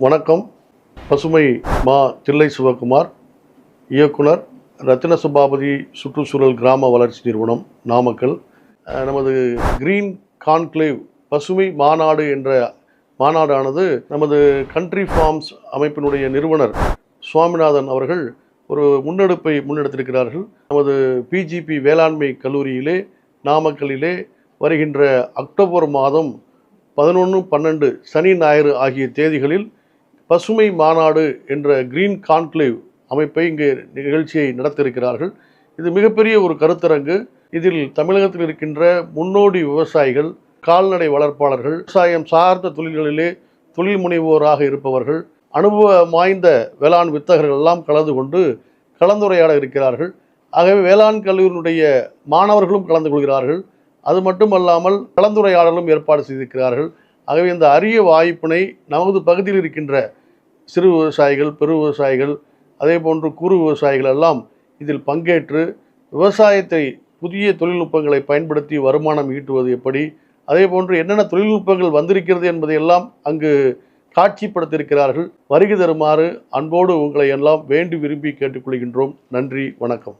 வணக்கம். பசுமை மா தில்லை சிவகுமார் இயக்குனர் ரத்தின சபாபதி சுற்றுச்சூழல் கிராம வளர்ச்சி நிறுவனம் நாமக்கல். நமது கிரீன் கான்க்ளேவ் பசுமை மாநாடு என்ற மாநாடானது நமது கண்ட்ரி ஃபார்ம்ஸ் அமைப்பினுடைய நிறுவனர் சுவாமிநாதன் அவர்கள் ஒரு முன்னெடுப்பை முன்னெடுத்திருக்கிறார்கள். நமது பிஜிபி வேளாண்மை கல்லூரியிலே நாமக்கல்லிலே வருகின்ற அக்டோபர் மாதம் பதினொன்று பன்னெண்டு சனி ஞாயிறு ஆகிய தேதிகளில் பசுமை மாநாடு என்ற கிரீன் கான்க்ளேவ் அமைப்பை இங்கு நிகழ்ச்சியை நடத்தியிருக்கிறார்கள். இது மிகப்பெரிய ஒரு கருத்தரங்கு. இதில் தமிழகத்தில் இருக்கின்ற முன்னோடி விவசாயிகள் கால்நடை வளர்ப்பாளர்கள் விவசாயம் சார்ந்த தொழில்களிலே தொழில் முனைவோராக இருப்பவர்கள் அனுபவம் வாய்ந்த வேளாண் வித்தகர்கள் எல்லாம் கலந்து கொண்டு கலந்துரையாட இருக்கிறார்கள். ஆகவே வேளாண் கல்லூரியினுடைய மாணவர்களும் கலந்து கொள்கிறார்கள். அது மட்டுமல்லாமல் கலந்துரையாடலும் ஏற்பாடு செய்திருக்கிறார்கள். ஆகவே இந்த அரிய வாய்ப்பினை நமது பகுதியில் இருக்கின்ற சிறு விவசாயிகள் பெரு விவசாயிகள் அதே போன்று குறு விவசாயிகள் எல்லாம் இதில் பங்கேற்று விவசாயத்தை புதிய தொழில்நுட்பங்களை பயன்படுத்தி வருமானம் ஈட்டுவது எப்படி அதே போன்று என்னென்ன தொழில்நுட்பங்கள் வந்திருக்கிறது என்பதையெல்லாம் அங்கு காட்சிப்படுத்தியிருக்கிறார்கள். வருகை தருமாறு அன்போடு உங்களை எல்லாம் வேண்டி விரும்பி கேட்டுக்கொள்கின்றோம். நன்றி வணக்கம்.